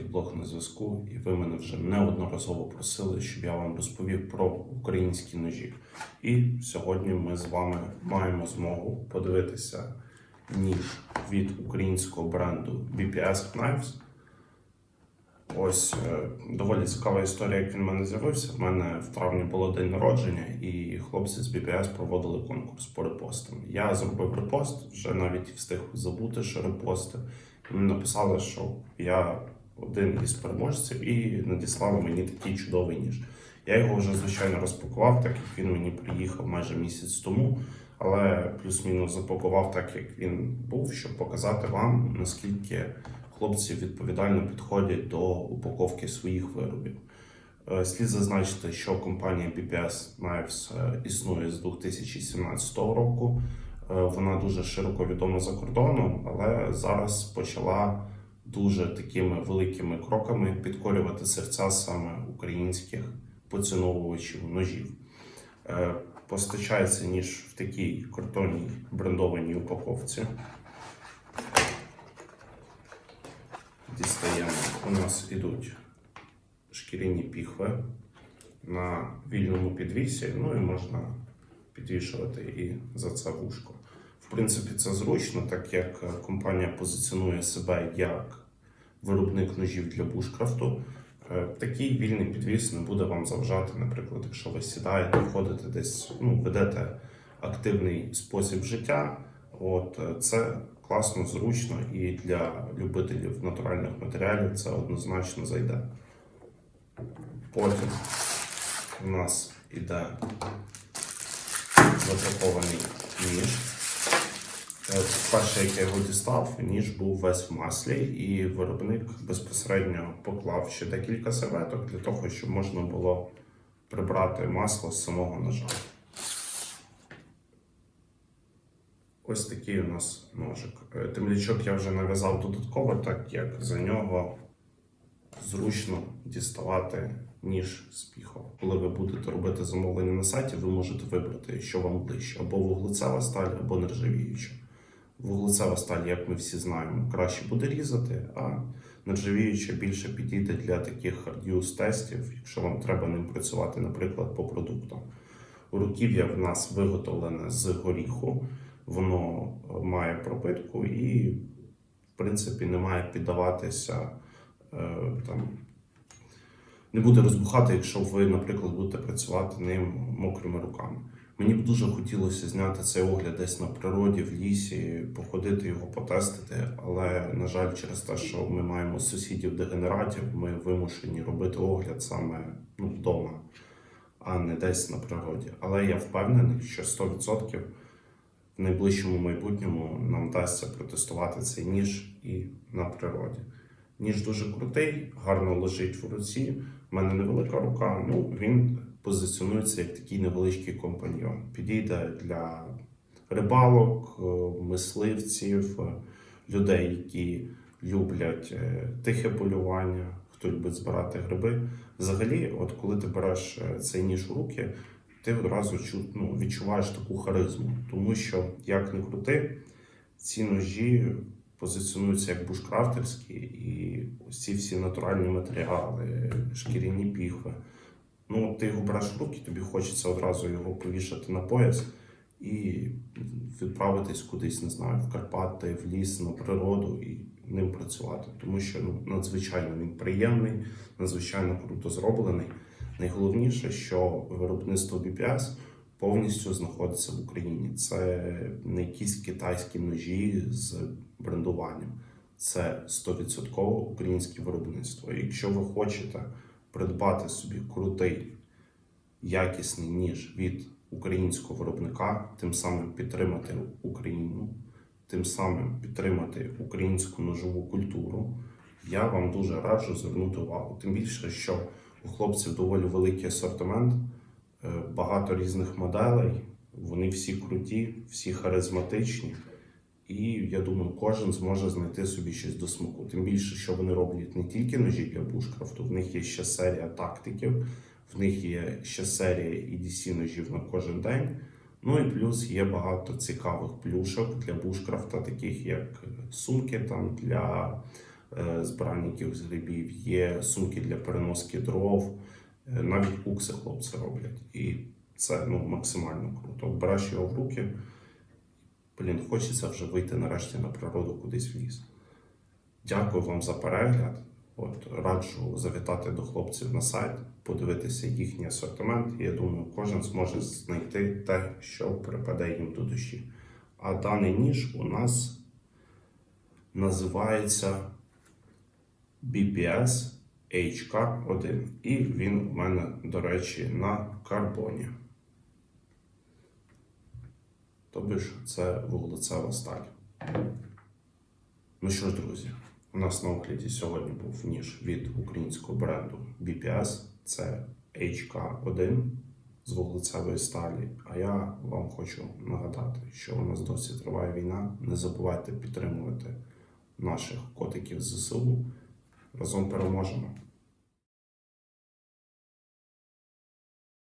блог на зв'язку, і ви мене вже неодноразово просили, щоб я вам розповів про українські ножі. І сьогодні ми з вами маємо змогу подивитися ніж від українського бренду BPS Knives. Ось е, доволі цікава історія, як він в мене з'явився. В мене в травні було день народження, і хлопці з BPS проводили конкурс по репостам. Я зробив репост, вже навіть встиг забути, що репости. Написали, що я один із переможців, і надіслали мені такий чудовий ніж. Я його вже звичайно розпакував, так як він мені приїхав майже місяць тому. Але плюс-мінус запакував так, як він був, щоб показати вам, наскільки хлопці відповідально підходять до упаковки своїх виробів. Е, Слід зазначити, що компанія BPS Knives е, існує з 2017 року. Е, Вона дуже широко відома за кордоном, але зараз почала дуже такими великими кроками підкорювати серця саме українських поціновувачів ножів. Е, Постачається ніж в такій картонній брендованій упаковці. Дістаємо. У нас ідуть шкіряні піхви на вільному підвісі, ну і можна підвішувати і за це вушко. В принципі, це зручно, так як е, компанія позиціонує себе як виробник ножів для бушкрафту. Е, Такий вільний підвіс не буде вам заважати, наприклад, якщо ви сідаєте, ходите десь, ну, ведете активний спосіб життя. От е, це класно, зручно і для любителів натуральних матеріалів це однозначно зайде. Потім у нас іде запакований ніж. Е, Перше, як я його дістав, ніж був весь в маслі, і виробник безпосередньо поклав ще декілька серветок для того, щоб можна було прибрати масло з самого ножа. Ось такий у нас ножик. Е, Темлячок я вже нав'язав додатково, так як за нього зручно діставати ніж з піхов. Коли ви будете робити замовлення на сайті, ви можете вибрати, що вам ближче, або вуглецева сталь, або нержавіюча. Вуглецева сталь, як ми всі знаємо, краще буде різати, а нержавіюча більше підійде для таких хардюз тестів, якщо вам треба ним працювати, наприклад, по продуктам. Руків'я в нас виготовлене з горіху, воно е, має пропитку і, в принципі, не має піддаватися там. Не буде розбухати, якщо ви, наприклад, будете працювати ним мокрими руками. Мені б дуже хотілося зняти цей огляд десь на природі, в лісі, походити його потестити. Але, на жаль, через те, що ми маємо сусідів дегенератів, ми вимушені робити огляд саме ну, вдома, а не десь на природі. Але я впевнений, що 100% в найближчому майбутньому нам вдасться протестувати цей ніж і на природі. Ніж дуже крутий, гарно лежить в руці. У мене невелика рука, ну він позиціонується як такий невеличкий компаньйон. Підійде для рибалок, е, мисливців, е, людей, які люблять е, тихе полювання, хто любить збирати гриби. Взагалі, от коли ти береш цей ніж у руки, ти одразу ну, відчуваєш таку харизму, тому що як не крути, ці ножі позиціонуються як бушкрафтерські, і ці всі натуральні матеріали, шкіряні піхви. Ну, ти його береш в руки, тобі хочеться одразу його повішати на пояс і відправитись кудись, не знаю, в Карпати, в ліс, на природу і ним працювати. Тому що ну, надзвичайно він приємний, надзвичайно круто зроблений. Найголовніше, що виробництво BPS повністю знаходиться в Україні. Це не якісь китайські ножі з брендуванням. Це 100% українське виробництво. Якщо ви хочете придбати собі крутий, якісний ніж від українського виробника, тим самим підтримати Україну, тим самим підтримати українську ножову культуру, я вам дуже раджу звернути увагу. Тим більше, що у хлопців доволі великий асортимент, е, багато різних моделей. Вони всі круті, всі харизматичні. І я думаю, кожен зможе знайти собі щось до смаку. Тим більше, що вони роблять не тільки ножі для бушкрафту, в них є ще серія тактиків, в них є ще серія EDC ножів на кожен день. Ну і плюс є багато цікавих плюшок для бушкрафта, таких як сумки там для е, збиральників з грибів, є сумки для переноски дров, е, навіть кукси хлопці роблять. І це ну, максимально круто. Береш його в руки, блін, хочеться вже вийти нарешті на природу кудись в ліс. Дякую вам за перегляд. От раджу завітати до хлопців на сайт, подивитися їхній асортимент. Я думаю, кожен зможе знайти те, що припаде їм до душі. А даний ніж у нас називається BPS HK1. І він у мене, до речі, на карбоні. Тобто ж це вуглецева сталь. Ну що ж, друзі, у нас на огляді сьогодні був ніж від українського бренду BPS. Це HK1 з вуглецевої сталі. А я вам хочу нагадати, що у нас досі триває війна. Не забувайте підтримувати наших котиків ЗСУ. Разом переможемо.